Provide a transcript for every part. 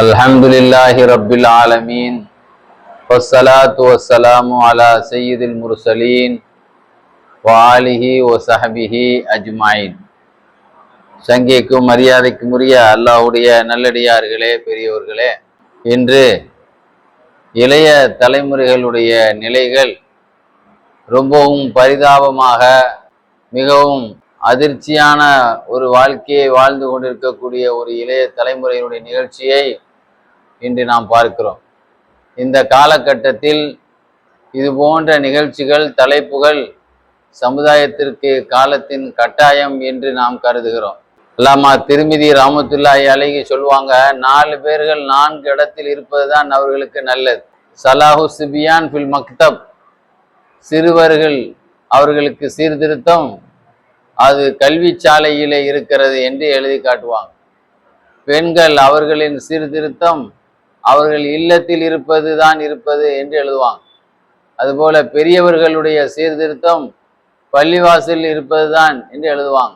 الحمد لله رب العالمين والصلاة والسلام على سيد المرسلين وآله وصحبه أجمعين சங்கைக்கும் மரியாதைக்கும் உரிய அல்லாஹ்வுடைய நல்லடியார்களே பெரியோர்களே இன்று இளைய தலைமுறைகளுடைய நிலைகள் ரொம்பவும் பரிதாபமாக மிகவும் அதிர்ச்சியான ஒரு வாழ்க்கையை வாழ்ந்து கொண்டிருக்கக்கூடிய ஒரு இளைய தலைமுறையினுடைய நிகழ்ச்சியை இன்று நாம் பார்க்கிறோம். இந்த காலகட்டத்தில் இது போன்ற நிகழ்ச்சிகள் தலைப்புகள் சமுதாயத்திற்கு காலத்தின் கட்டாயம் என்று நாம் கருதுகிறோம். அல்லாமா திருமிதி ராமத்துல்லாஹி அழகி சொல்லுவாங்க நாலு பேர்கள் நான்கு இடத்தில் இருப்பதுதான் அவர்களுக்கு நல்லது. சலாஹு சிபியான் ஃபில் மக்தப். சிறுவர்கள் அவர்களுக்கு சீர்திருத்தம் அது கல்வி சாலையிலே இருக்கிறது என்று எழுதி காட்டுவாங்க. பெண்கள் அவர்களின் சீர்திருத்தம் அவர்கள் இல்லத்தில் இருப்பது தான் இருப்பது என்று எழுதுவாங்க. அதுபோல பெரியவர்களுடைய சீர்திருத்தம் பள்ளிவாசலில் இருப்பது தான் என்று எழுதுவாங்க.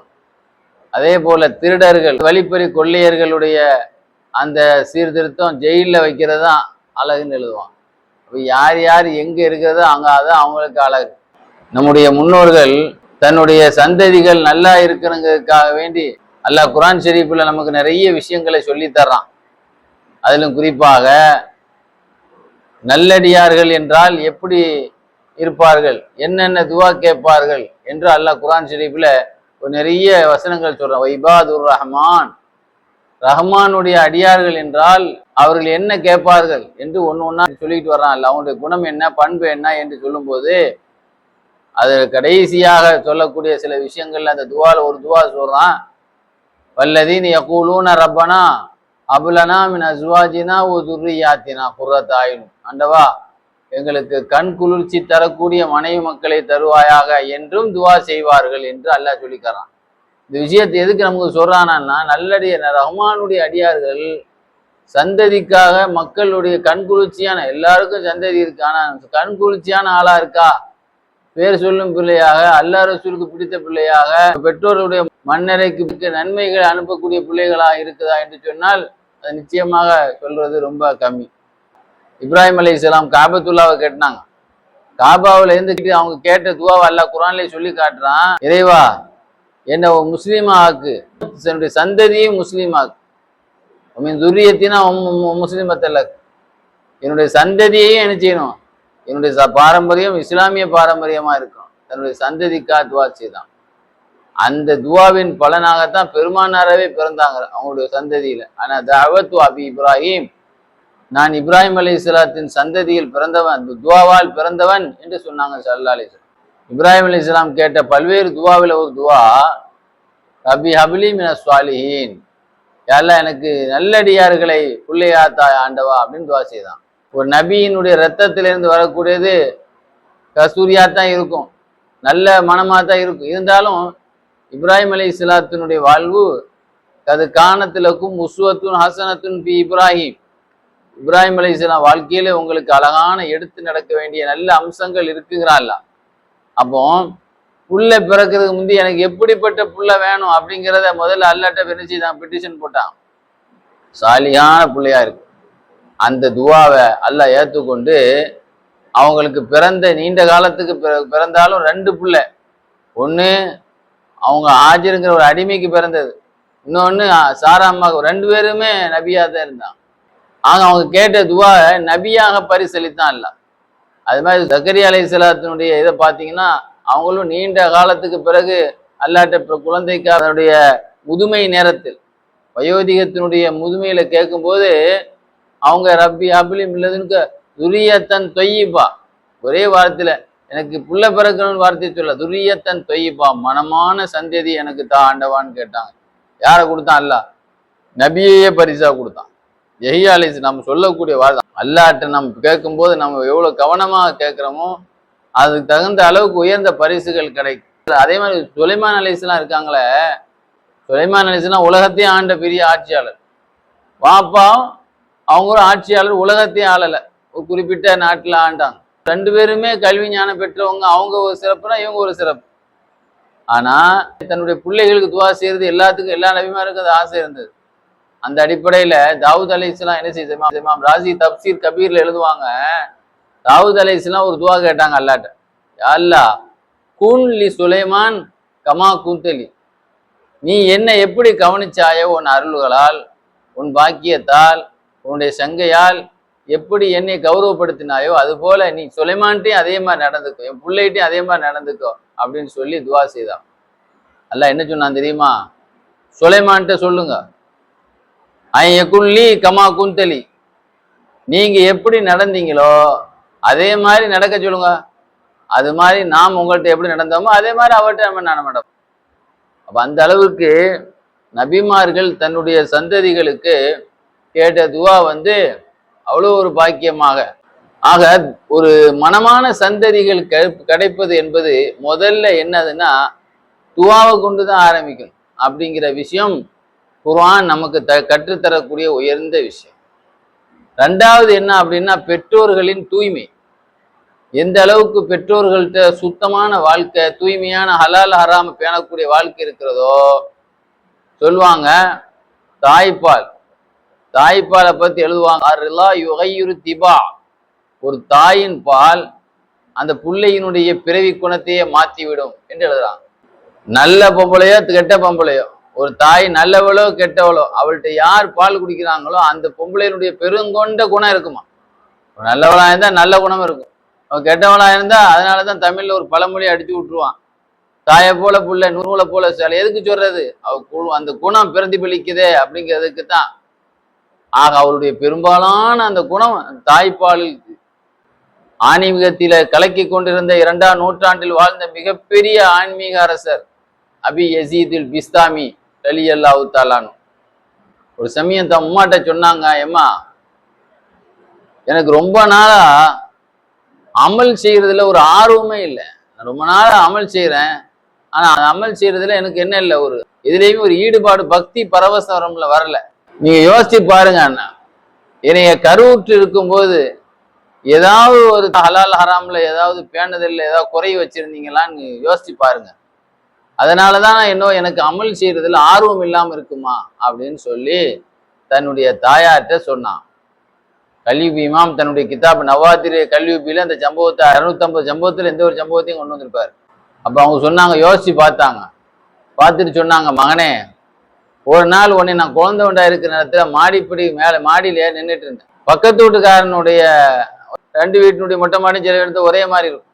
அதே போல திருடர்கள் வழிப்பறி கொள்ளையர்களுடைய அந்த சீர்திருத்தம் ஜெயிலில் வைக்கிறது தான் அழகுன்னு எழுதுவான் அப்போ யார் யார் எங்கே இருக்கிறதோ அங்கே அதான் அவங்களுக்கு அழகு. நம்முடைய முன்னோர்கள் தன்னுடைய சந்ததிகள் நல்லா இருக்கணுங்கிறதுக்காக வேண்டி அல்லாஹ் குரான் ஷெரீஃபில் நமக்கு நிறைய விஷயங்களை சொல்லி தர்றான். அதிலும் குறிப்பாக நல்லடியார்கள் என்றால் எப்படி இருப்பார்கள்? என்னென்ன துவா கேட்பார்கள்? என்று அல்லாஹ் குரான் ஷெரீஃபில் ஒரு நிறைய வசனங்கள் சொல்றான். வைபாதுர் ரஹ்மான். ரஹ்மானுடைய அடியார்கள் என்றால் அவர்கள் என்ன கேட்பார்கள் என்று ஒன்று ஒன்றா சொல்லிட்டு வர்றான் அல்ல அவங்களுடைய குணம் என்ன பண்பு என்ன என்று சொல்லும்போது அது கடைசியாக சொல்லக்கூடிய சில விஷயங்கள்ல அந்த துவால ஒரு துவா சொல்றான். வல்லதீன் யகூலூன ரப்பனா. அபுலனா மின் அஸ்வாஜினா ஓ துர்ரியாத்தினா குர்ரத்தாயின் ஆண்டவா எங்களுக்கு கண் குளிர்ச்சி தரக்கூடிய மனைவி மக்களை தருவாயாக என்றும் துவா செய்வார்கள் என்று அல்லாஹ் சொல்லிக்கிறான். இந்த விஷயத்தை எதுக்கு நமக்கு சொல்றானா நல்லடிய ரஹ்மானுடைய அடியார்கள் சந்ததிக்காக மக்களுடைய கண் குளிர்ச்சியான எல்லாருக்கும் சந்ததி இருக்கு. ஆனா கண் குளிர்ச்சியான ஆளா இருக்கா? பேர் சொல்லும் பிள்ளையாக அல்லா ரசூலுக்கு பிடித்த பிள்ளையாக பெற்றோருடைய மண்ணறைக்கு நன்மைகள் அனுப்பக்கூடிய பிள்ளைகளாக இருக்குதா என்று சொன்னால் அதை நிச்சயமாக சொல்றது ரொம்ப கம்மி. இப்ராஹிம் அலி இஸ்லாம் காபத்துல்லாவை கேட்டாங்க காபாவில் இருந்துக்கிட்டு அவங்க கேட்ட துவாவை அல்ல குரான்லேயே சொல்லி காட்டுறான். இறைவா என்ன முஸ்லீமா ஆக்கு. என்னுடைய சந்ததியும் முஸ்லீம் ஆக்கு. உன் துரியத்தினா முஸ்லீமத்தில் என்னுடைய சந்ததியையும் என்ன செய்யணும்? என்னுடைய பாரம்பரியம் இஸ்லாமிய பாரம்பரியமா இருக்கும் தன்னுடைய சந்ததிக்கா துவா செய்தான். அந்த துவாவின் பலனாகத்தான் பெருமானாரவே பிறந்தாங்க அவங்களுடைய சந்ததியில. ஆனா தாவத்து அபி இப்ராஹிம் நான் இப்ராஹிம் அலி இஸ்லாத்தின் சந்ததியில் பிறந்தவன் துவாவால் பிறந்தவன் என்று சொன்னாங்க சல்லா அலி இப்ராஹிம் அலி இஸ்லாம் கேட்ட பல்வேறு துவாவில் ஒரு துவா ரபி ஹபிலி மின சுவாலிஹீன் யாரெல்லாம் எனக்கு நல்லடியார்களை தாய் ஆண்டவா அப்படின்னு துவா செய்தான். ஒரு நபியினுடைய ரத்தத்திலிருந்து வரக்கூடியது கஸ்தூரியா தான் இருக்கும் நல்ல மனமாக தான் இருக்கும். இருந்தாலும் இப்ராஹிம் அலி இஸ்லாத்தினுடைய வாழ்வு அது காணத்திலக்கும் உஸ்வத்துன் ஹசனத்துன் பி இப்ராஹிம். இப்ராஹிம் அலி இஸ்லாம் வாழ்க்கையில உங்களுக்கு அழகான எடுத்து நடக்க வேண்டிய நல்ல அம்சங்கள் இருக்குங்கிறாள் அப்போ புள்ள பிறக்கிறதுக்கு முந்தி எனக்கு எப்படிப்பட்ட புள்ள வேணும் அப்படிங்கிறத முதல்ல அல்லாட்ட விரிச்சு தான் பெட்டிஷன் போட்டான். சாலியான பிள்ளையா இருக்கு. அந்த துவாவை அல்லாஹ் ஏற்றுக்கொண்டு அவங்களுக்கு பிறந்த நீண்ட காலத்துக்கு பிறந்தாலும் ரெண்டு பிள்ளை ஒன்று அவங்க ஆஜருங்கிற ஒரு அடிமைக்கு பிறந்தது. இன்னொன்று சாரா அம்மாவுக்கு ரெண்டு பேருமே நபியாக தான் இருந்தான் ஆக அவங்க கேட்ட துவா நபியாக பரிசளித்தான் இல்லை அது மாதிரி சக்கரி அலை சலாத்தினுடைய இதை பார்த்தீங்கன்னா அவங்களும் நீண்ட காலத்துக்கு பிறகு அல்லாட்ட குழந்தைக்காரனுடைய முதுமை நேரத்தில் வயோதிகத்தினுடைய முதுமையில கேட்கும்போது அவங்க ரப்பி அபிலி இல்லதுன்னு துரியத்தன் தொய்யிப்பா ஒரே வாரத்தில் எனக்கு புள்ள பிறக்கணும்னு வார்த்தை சொல்ல துரியத்தன் தொய்யிப்பா மனமான சந்ததி எனக்கு தா ஆண்டவான்னு கேட்டாங்க யாரை கொடுத்தான்? அல்ல நபியையே பரிசா கொடுத்தான். எஹியா அலிஸ் நம்ம சொல்லக்கூடிய வார்த்தை. அல்லாட்ட நம்ம கேட்கும்போது நம்ம எவ்வளவு கவனமாக கேட்குறோமோ அதுக்கு தகுந்த அளவுக்கு உயர்ந்த பரிசுகள் கிடைக்கும். அதே மாதிரி சுலைமான் அலிஸ்லாம் இருக்காங்களே சுலைமான் அலிஸ்லாம் உலகத்தையும் ஆண்ட பெரிய ஆட்சியாளர். வாப்பா அவங்களும் ஆட்சியாளர் உலகத்தையும் ஆளலை. ஒரு குறிப்பிட்ட நாட்டில் ஆண்டாங்க ரெண்டு பேருமே கல்வி ஞானம் பெற்றவங்க அவங்க ஒரு சிறப்புனா இவங்க ஒரு சிறப்பு. ஆனா தன்னுடைய பிள்ளைகளுக்கு துவா செய்யறது எல்லாத்துக்கும் எல்லா நபிமாருக்கும் அது ஆசை இருந்தது. அந்த அடிப்படையில தாவூத் அலை இஸ்லாம் என்ன செய்யுது இமாம் ராசி தப்சீர் கபீர்ல எழுதுவாங்க. தாவூத் அலை இஸ்லாம் ஒரு துவா கேட்டாங்க அல்லாட்ட. "யா கூன் லி சுலைமான் கமா கூந்தலி. நீ என்னை எப்படி கவனிச்சாயோ உன் அருள்களால் உன் பாக்கியத்தால் உன்னுடைய சங்கையால் எப்படி என்னை கௌரவப்படுத்தினாயோ அது போல நீ சுலைமான்ட்டையும் அதே மாதிரி நடந்துக்கோ என் பிள்ளைகிட்டையும் அதே மாதிரி நடந்துக்கோ அப்படின்னு சொல்லி துவா செய்தான் அல்ல என்ன சொன்னான் தெரியுமா? சுலைமான்ட்ட சொல்லுங்க. ஐயக்குள்ளி கமா குந்தலி. நீங்க எப்படி நடந்தீங்களோ அதே மாதிரி நடக்க சொல்லுங்க. அது மாதிரி நாம் உங்கள்கிட்ட எப்படி நடந்தோமோ அதே மாதிரி அவர்கிட்ட நம்ம நட அப்போ அந்த அளவுக்கு நபிமார்கள் தன்னுடைய சந்ததிகளுக்கு கேட்ட துவா வந்து அவ்வளோ ஒரு பாக்கியமாக. ஆக ஒரு மனமான சந்ததிகள் கிடைப்பது என்பது முதல்ல என்னதுன்னா துவாவை கொண்டு தான் ஆரம்பிக்கும் அப்படிங்கிற விஷயம் குர்ஆன் நமக்கு த கற்றுத்தரக்கூடிய உயர்ந்த விஷயம். ரெண்டாவது என்ன அப்படின்னா பெற்றோர்களின் தூய்மை. எந்த அளவுக்கு பெற்றோர்கள்ட்ட சுத்தமான வாழ்க்கை தூய்மையான ஹலால் ஹராம பேணக்கூடிய வாழ்க்கை இருக்கிறதோ சொல்லுவாங்க தாய்ப்பால். தாய்ப்பாலை பத்தி எழுதுவாங்க. அருளா யுகையுரு திபா. ஒரு தாயின் பால் அந்த பிள்ளையினுடைய பிறவி குணத்தையே மாற்றிவிடும் என்று எழுதுறாங்க. நல்ல பொம்பளையோ கெட்ட பொம்பளையோ ஒரு தாய் நல்லவளோ கெட்டவளோ அவள்கிட்ட யார் பால் குடிக்கிறாங்களோ அந்த பொம்பளையினுடைய பெருங்கொண்ட குணம் இருக்குமா? நல்லவளா இருந்தா நல்ல குணம் இருக்கும். அவன் கெட்டவளா இருந்தா அதனால தான் தமிழ்ல ஒரு பழமொழி அடிச்சு விட்டுருவான். தாயை போல புள்ள நூலை போல சேலை எதுக்கு சொல்றது? அவ அந்த குணம் பிரதிபலிக்குதே அப்படிங்கிறதுக்கு தான் ஆக அவருடைய பெரும்பாலான அந்த குணம் தாய்ப்பாலில் ஆன்மீகத்தில கலக்கி கொண்டிருந்த இரண்டாம் நூற்றாண்டில் வாழ்ந்த மிகப்பெரிய ஆன்மீக அரசர் அபி யசீதில் பிஸ்தாமி அலி அல்லாஹு தாலானு ஒரு சமயம் தன் அம்மாட்ட சொன்னாங்க எம்மா எனக்கு ரொம்ப நாளா அமல் செய்யறதுல ஒரு ஆர்வமே இல்லை. நான் ரொம்ப நாளா அமல் செய்கிறேன் ஆனா அந்த அமல் செய்யறதுல எனக்கு என்ன இல்லை ஒரு இதுலயுமே ஒரு ஈடுபாடு பக்தி பரவசரம்ல வரல. நீங்க யோசிச்சு பாருங்க அண்ணா. என்னைய கருவுற்று இருக்கும்போது ஏதாவது ஒரு ஹலால் ஹராமில் ஏதாவது பேணுதல்ல ஏதாவது குறை வச்சிருந்தீங்களான்னு யோசிச்சு பாருங்க. அதனால நான் இன்னும் எனக்கு அமல் செய்யறதுல ஆர்வம் இல்லாமல் இருக்குமா அப்படின்னு சொல்லி தன்னுடைய தாயார்கிட்ட சொன்னான். கல்வி இமாம் தன்னுடைய கிதாப் நவாத்திரிய கல்விப்பில அந்த சம்பவத்தை அறுநூத்தம்பது சம்பவத்தில் எந்த ஒரு சம்பவத்தையும் கொண்டு வந்திருப்பார். அப்போ அவங்க சொன்னாங்க யோசிச்சு பார்த்தாங்க. பார்த்துட்டு சொன்னாங்க மகனே ஒரு நாள் உன்னை நான் குழந்தை உண்டா இருக்கிற நேரத்தில் மாடிப்படி மேலே மாடியில நின்றுட்டு இருந்தேன். பக்கத்து வீட்டுக்காரனுடைய ரெண்டு வீட்டினுடைய மொட்டை மாடி சில எடுத்து ஒரே மாதிரி இருக்கும்.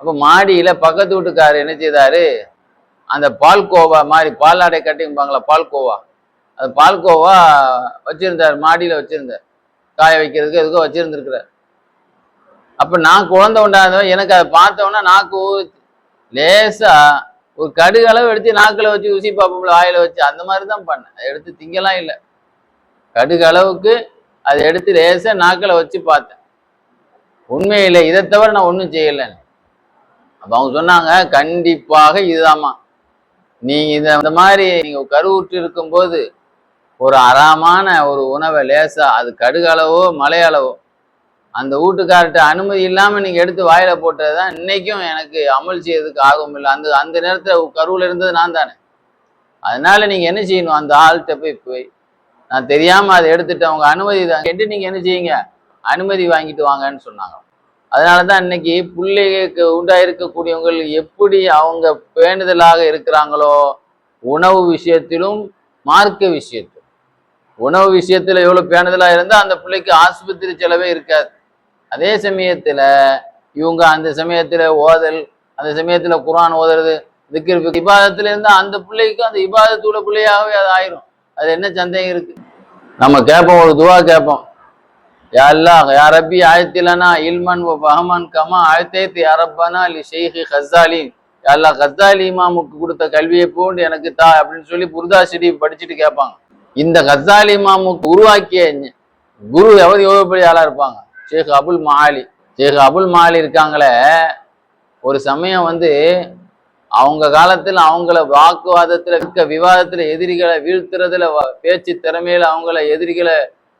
அப்போ மாடியில் பக்கத்து வீட்டுக்காரர் என்ன செய்தாரு? அந்த பால்கோவா மாதிரி பால்நாடை கட்டிப்பாங்களா பால்கோவா. அந்த பால்கோவா வச்சுருந்தார் மாடியில் வச்சுருந்தார். காய வைக்கிறதுக்கு எதுக்கோ வச்சுருந்துருக்கிறார். அப்போ நான் குழந்தை இருந்தவன் எனக்கு அதை பார்த்தோன்னா நாக்கு லேசாக ஒரு கடுகு அளவு எடுத்து நாக்கில் வச்சு ருசி பார்ப்போம்ல வாயில வச்சு அந்த மாதிரி தான் பண்ணேன். அதை எடுத்து திங்கலாம் இல்லை. கடுகு அளவுக்கு அதை எடுத்து லேசாக நாக்கில் வச்சு பார்த்தேன். உண்மையில இதை தவிர நான் ஒன்றும் செய்யலைன்னு அப்போ அவங்க சொன்னாங்க கண்டிப்பாக இதுதாம்மா. நீங்கள் இந்த இந்த மாதிரி நீங்கள் கருவுற்று இருக்கும்போது ஒரு அறமான ஒரு உணவை லேசாக அது கடுகளவோ மலையளவோ அந்த வீட்டுக்கார்ட்ட அனுமதி இல்லாமல் நீங்கள் எடுத்து வாயில போட்டதுதான் இன்னைக்கும் எனக்கு அமல் செய்யறதுக்கு ஆகும் இல்லை. அந்த அந்த நேரத்தில் கருவில் இருந்தது நான் தானே. அதனால நீங்கள் என்ன செய்யணும்? அந்த ஆள்கிட்ட போய் போய். நான் தெரியாமல் அதை எடுத்துட்டு அவங்க அனுமதி தான். கேட்டு நீங்கள் என்ன செய்யுங்க? அனுமதி வாங்கிட்டு வாங்கன்னு சொன்னாங்க. அதனால தான் இன்னைக்கு பிள்ளைகளுக்கு உண்டாயிருக்கக்கூடியவங்க எப்படி அவங்க பேணுதலாக இருக்கிறாங்களோ உணவு விஷயத்திலும் மார்க்க விஷயத்திலும். உணவு விஷயத்தில் எவ்வளோ பேணுதலாக இருந்தால் அந்த பிள்ளைக்கு ஆஸ்பத்திரி செலவே இருக்காது. அதே சமயத்தில் இவங்க அந்த சமயத்தில் ஓதல் அந்த சமயத்தில் குரான் ஓதுறது திக்ர் இபாதத்துல இருந்தால் அந்த பிள்ளைக்கும் அந்த இபாதத்தோட பிள்ளையாகவே அது ஆயிரும். அது என்ன சந்தேகம் இருக்கு? நம்ம கேட்போம் ஒரு துவா கேட்போம். யா அல்லாஹ் ரப்பி ஆயத்திலனா இல்மன் ஓ ஃபஹமன் கமா ஆயத்தேத்து யாரப்பானா லி ஷெய்ഖி கஸ்ஸாலி யா அல்லாஹ் இமாமுக்கு கொடுத்த கல்வியை போன்று எனக்கு தா அப்படின்னு சொல்லி புர்தா ஷரீஃப் படிச்சுட்டு கேட்பாங்க. இந்த ஹசாலி இமாமுக்கு உருவாக்கிய குரு எவர் எவ்வளவு ஆளாக இருப்பாங்க? ஷேக் அபுல் மாலி. ஷேக் அபுல் மாலி இருக்காங்களே ஒரு சமயம் வந்து அவங்க காலத்தில் அவங்கள வாக்குவாதத்தில் இருக்க விவாதத்தில் எதிரிகளை வீழ்த்துறதுல வ- பேச்சு திறமையில் அவங்கள எதிரிகளை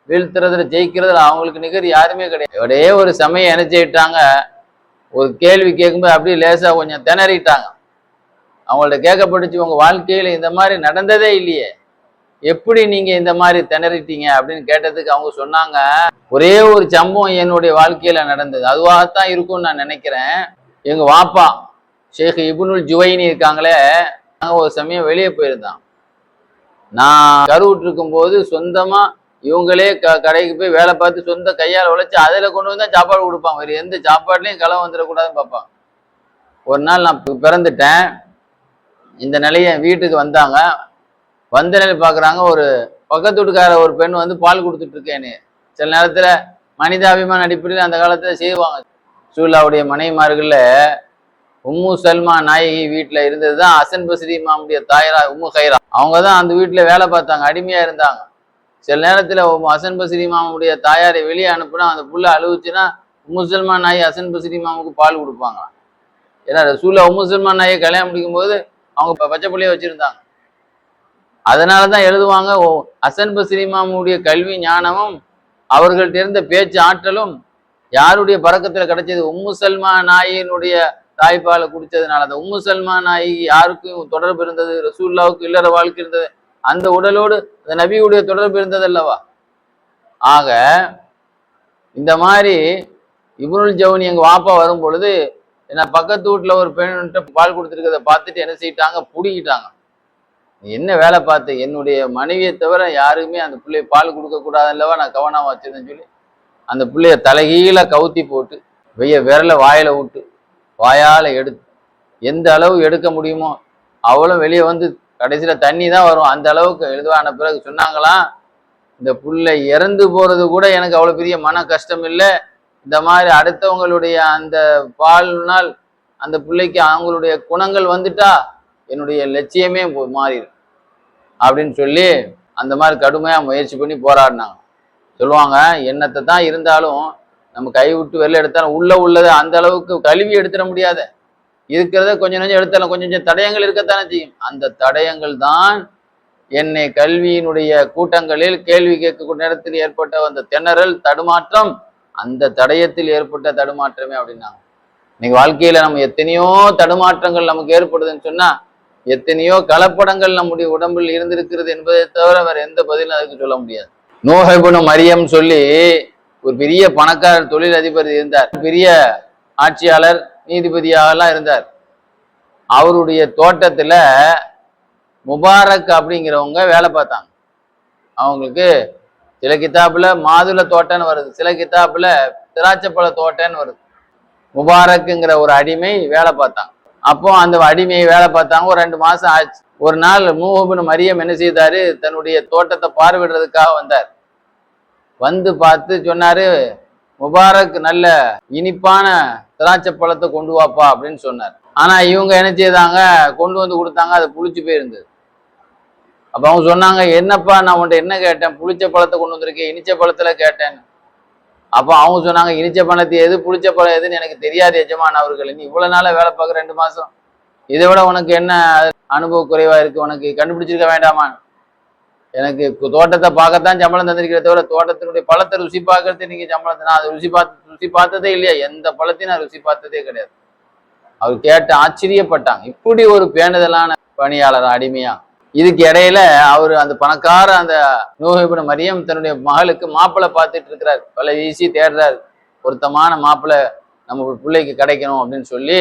வீழ்த்துறதுல ஜெயிக்கிறதுல அவங்களுக்கு நிகர் யாருமே கிடையாது. ஒரே ஒரு சமயம் என்ன செய்யிட்டாங்க ஒரு கேள்வி கேட்கும்போது அப்படியே லேசாக கொஞ்சம் திணறிட்டாங்க. அவங்கள்ட்ட கேட்கப்பட்டுச்சு உங்கள் வாழ்க்கையில் இந்த மாதிரி நடந்ததே இல்லையே. எப்படி நீங்க இந்த மாதிரி திணறிட்டீங்க அப்படின்னு கேட்டதுக்கு அவங்க சொன்னாங்க ஒரே ஒரு சம்பவம் என்னுடைய வாழ்க்கையில நடந்தது. அதுவாகத்தான் இருக்கும்னு நான் நினைக்கிறேன். எங்க வாப்பா ஷேக் இபுனுல் ஜுவைனி இருக்காங்களே நாங்கள் ஒரு சமயம் வெளியே போயிருந்தான். நான் கருவுட்டு இருக்கும்போது சொந்தமா இவங்களே க கடைக்கு போய் வேலை பார்த்து சொந்த கையால் உழைச்சி அதில் கொண்டு வந்தால் சாப்பாடு கொடுப்பாங்க. வேறு எந்த சாப்பாடுலையும் களை வந்துடக்கூடாதுன்னு பார்ப்பான் ஒரு நாள் நான் பிறந்துட்டேன். இந்த நிலையை வீட்டுக்கு வந்தாங்க. வந்த நிலை பார்க்குறாங்க ஒரு பக்கத்து வீட்டுக்கார ஒரு பெண் வந்து பால் கொடுத்துட்டு இருக்கேன்னு. சில நேரத்தில் மனிதாபிமான அடிப்படையில் அந்த காலத்தில் செய்வாங்க. சூலாவுடைய மனைவிமார்களில் உம்மு சல்மா நாயகி வீட்டில் இருந்தது தான் அசன் பஸ்ரி மாமுடைய தாயரா உம்மு ஹைரா. அவங்க தான் அந்த வீட்டில் வேலை பார்த்தாங்க அடிமையாக இருந்தாங்க. சில நேரத்தில் அசன் பஸ்ரி மாமுடைய தாயாரை வெளியே அனுப்புனா அந்த புள்ள அழுவுச்சுன்னா உம்மு சல்மான் நாயி அசன் பஸ்ரி மாமுக்கு பால் கொடுப்பாங்க ஏன்னா ரசூல்லா உம்மு சல்மான் நாயை கல்யாணம் முடிக்கும்போது அவங்க பச்சை பிள்ளைய வச்சுருந்தாங்க. அதனால தான் எழுதுவாங்க ஓ அசன் பஸ்ரி கல்வி ஞானமும் அவர்கள்ட்ட இருந்த பேச்சு ஆற்றலும் யாருடைய பறக்கத்தில் கிடைச்சது? உம்மு சல்மா நாயினுடைய தாய்ப்பாலை குடித்ததுனால அந்த உம்மு சல்மா நாயி யாருக்கும் தொடர்பு இருந்தது? ரசூல்லாவுக்கு இல்லற வாழ்க்கை இருந்தது. அந்த உடலோடு அந்த நபியுடைய தொடர்பு இருந்தது அல்லவா? ஆக இந்த மாதிரி இப்னுல் ஜவுனி எங்க வாப்பா வரும் பொழுது என்ன பக்கத்து வீட்டில் ஒரு பெண்கிட்ட பால் கொடுத்துருக்கத பார்த்துட்டு என்ன செய்யிட்டாங்க? பிடிக்கிட்டாங்க என்ன வேலை பார்த்து? என்னுடைய மனைவியை தவிர யாருமே அந்த பிள்ளைய பால் கொடுக்கக்கூடாதுல்லவா நான் கவனம் வச்சிருந்தேன்னு சொல்லி அந்த பிள்ளைய தலைகீழ கவுத்தி போட்டு வெய்ய விரல வாயில விட்டு வாயால் எடுத்து எந்த அளவு எடுக்க முடியுமோ அவளும் வெளியே வந்து கடைசியில் தண்ணி தான் வரும். அந்த அளவுக்கு எழுதுவான பிறகு சொன்னாங்களாம் இந்த புள்ளை இறந்து போகிறது கூட எனக்கு அவ்வளோ பெரிய மன கஷ்டம் இல்லை. இந்த மாதிரி அடுத்தவங்களுடைய அந்த பால்னால் அந்த பிள்ளைக்கு அவங்களுடைய குணங்கள் வந்துட்டா என்னுடைய லட்சியமே போ- மாறிடும். அப்படின்னு சொல்லி அந்த மாதிரி கடுமையாக முயற்சி பண்ணி போராடினாங்க. சொல்லுவாங்க என்னத்தை தான் இருந்தாலும் நம்ம கை விட்டு வெளில எடுத்தாலும் உள்ள உள்ளதை அந்த அளவுக்கு கழுவி எடுத்துட முடியாத. இருக்கிறத கொஞ்சம் கொஞ்சம் எடுத்தாலும் கொஞ்சம் கொஞ்சம் தடயங்கள் இருக்கத்தானே செய்யும். அந்த தடயங்கள் தான் என்னை கல்வியினுடைய கூட்டங்களில் கேள்வி கேட்கக்கூடிய நேரத்தில் ஏற்பட்ட அந்த திணறல் தடுமாற்றம் அந்த தடயத்தில் ஏற்பட்ட தடுமாற்றமே அப்படின்னாங்க. இன்னைக்கு வாழ்க்கையில நம்ம எத்தனையோ தடுமாற்றங்கள் நமக்கு ஏற்படுதுன்னு சொன்னா எத்தனையோ கலப்படங்கள் நம்முடைய உடம்பில் இருந்திருக்கிறது என்பதை தவிர வேற எந்த பதிலும் அதுக்கு சொல்ல முடியாது. நோஹபுனு மரியம் சொல்லி ஒரு பெரிய பணக்காரர் தொழில் அதிபர் இருந்தார். பெரிய ஆட்சியாளர் நீதிபதியாகலாம் இருந்தார். அவருடைய தோட்டத்துல முபாரக் அப்படிங்கிறவங்க வேலை பார்த்தாங்க. அவங்களுக்கு சில கித்தாப்புல மாதுளை தோட்டம்னு வருது சில கித்தாப்புல திராட்சைப்பழ தோட்டம்னு வருது. முபாரக்குங்கிற ஒரு அடிமை வேலை பார்த்தாங்க அப்போ அந்த அடிமையை வேலை பார்த்தாங்க. ஒரு ரெண்டு மாசம் ஆச்சு. ஒரு நாள் மூஹபின் மரியம் என்ன செய்தாரு? தன்னுடைய தோட்டத்தை பார்வையிடுறதுக்காக வந்தார். வந்து பார்த்து சொன்னாரு முபாரக் நல்ல இனிப்பான திராட்சை பழத்தை கொண்டு வாப்பா அப்படின்னு சொன்னார். ஆனா இவங்க என்ன செய்தாங்க? கொண்டு வந்து கொடுத்தாங்க. அது புளிச்சு போயிருந்தது. அப்ப அவங்க சொன்னாங்க என்னப்பா நான் உன்ட்ட என்ன கேட்டேன்? புளிச்ச பழத்தை கொண்டு வந்திருக்கேன் இனிச்ச பழத்துல கேட்டேன் அப்போ அவங்க சொன்னாங்க இனிச்ச பணத்தை எது புளிச்ச பழம் எதுன்னு எனக்கு தெரியாது எஜமான் அவர்கள். நீ இவ்வளவு நாளா வேலை பார்க்க ரெண்டு மாசம். இதை விட உனக்கு என்ன அனுபவ குறைவா இருக்கு? உனக்கு கண்டுபிடிச்சிருக்க வேண்டாமா? எனக்கு தோட்டத்தை பார்க்கத்தான் சம்பளம் தந்திருக்கிறத தவிர தோட்டத்தினுடைய பழத்தை ருசி பார்க்கறது நீங்க சம்பளம் நான் அதை ருசி பார்த்து ருசி பார்த்ததே இல்லையா? எந்த பழத்தையும் நான் ருசி பார்த்ததே கிடையாது. அவர் கேட்டு ஆச்சரியப்பட்டாங்க. இப்படி ஒரு பேணுதலான பணியாளர் அடிமையா? இதுக்கு இடையில அவர் அந்த பணக்கார அந்த நூஹிபின் மரியம் தன்னுடைய மகளுக்கு மாப்பிள்ளை பார்த்துட்டு இருக்கிறார். பல ஈஸி தேடுறார். பொருத்தமான மாப்பிள்ளை நம்ம பிள்ளைக்கு கிடைக்கணும் அப்படின்னு சொல்லி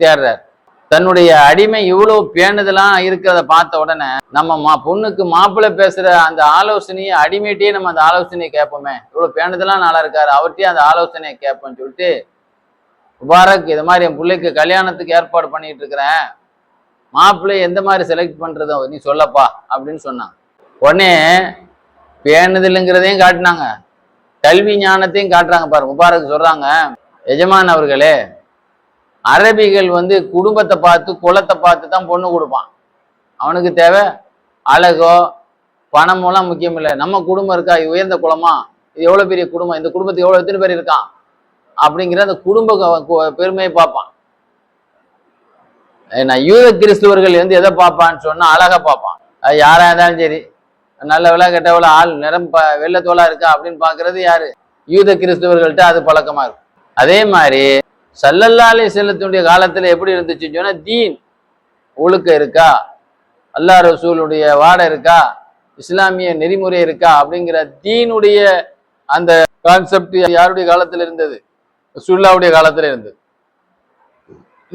தேடுறார். தன்னுடைய அடிமை இவ்வளவு பேணுதலாம் இருக்கிறத பார்த்த உடனே நம்ம மா பொண்ணுக்கு மாப்பிள்ளை பேசுற அந்த ஆலோசனையை அடிமைட்டே நம்ம அந்த ஆலோசனையை கேட்போமே. இவ்வளவு பேணுதலாம் நல்லா இருக்காரு. அவர்கிட்டயே அந்த ஆலோசனையை கேட்போம்னு சொல்லிட்டு முபாரக் இது மாதிரி என் பிள்ளைக்கு கல்யாணத்துக்கு ஏற்பாடு பண்ணிட்டு இருக்கிறேன். மாப்பிள்ளை எந்த மாதிரி செலக்ட் பண்ணுறதோ நீ சொல்லப்பா அப்படின்னு சொன்னாங்க. உடனே பேணுதலுங்கிறதையும் காட்டினாங்க. கல்வி ஞானத்தையும் காட்டுறாங்க பாரு முபாரக் சொல்கிறாங்க எஜமான் அவர்களே அரபிகள் வந்து குடும்பத்தை பார்த்து குலத்தை பார்த்து தான் பொண்ணு கொடுப்பான். அவனுக்கு தேவை அழகோ பணமெல்லாம் முக்கியம் இல்லை. நம்ம குடும்பம் இருக்கா? இது உயர்ந்த குலமா? இது எவ்வளோ பெரிய குடும்பம்? இந்த குடும்பத்துக்கு எவ்வளோ எத்தனை பேர் இருக்கான்? அப்படிங்கிற அந்த குடும்ப கு- பெருமையை பார்ப்பான். நான் யூத கிறிஸ்துவர்கள் வந்து எதை பார்ப்பான்னு சொன்னால் அழகாக பார்ப்பான். அது யாராக இருந்தாலும் சரி. நல்லவளா கெட்டவளா ஆள் நிறம் ப வெள்ளத்தோலா இருக்கா அப்படின்னு பார்க்கறது யாரு? யூத கிறிஸ்துவர்கள்ட்ட அது பழக்கமா இருக்கும். அதே மாதிரி சல்லல்லாலே அலி செல்லத்தினுடைய எப்படி இருந்துச்சுன்னு சொன்னால் தீன் ஒழுக்க இருக்கா? அல்லாஹ் ரசூலுடைய வாடை இருக்கா? இஸ்லாமிய நெறிமுறை இருக்கா? அப்படிங்கிற தீனுடைய அந்த கான்செப்ட் யாருடைய காலத்தில் இருந்தது? சுல்லாவுடைய காலத்தில் இருந்தது.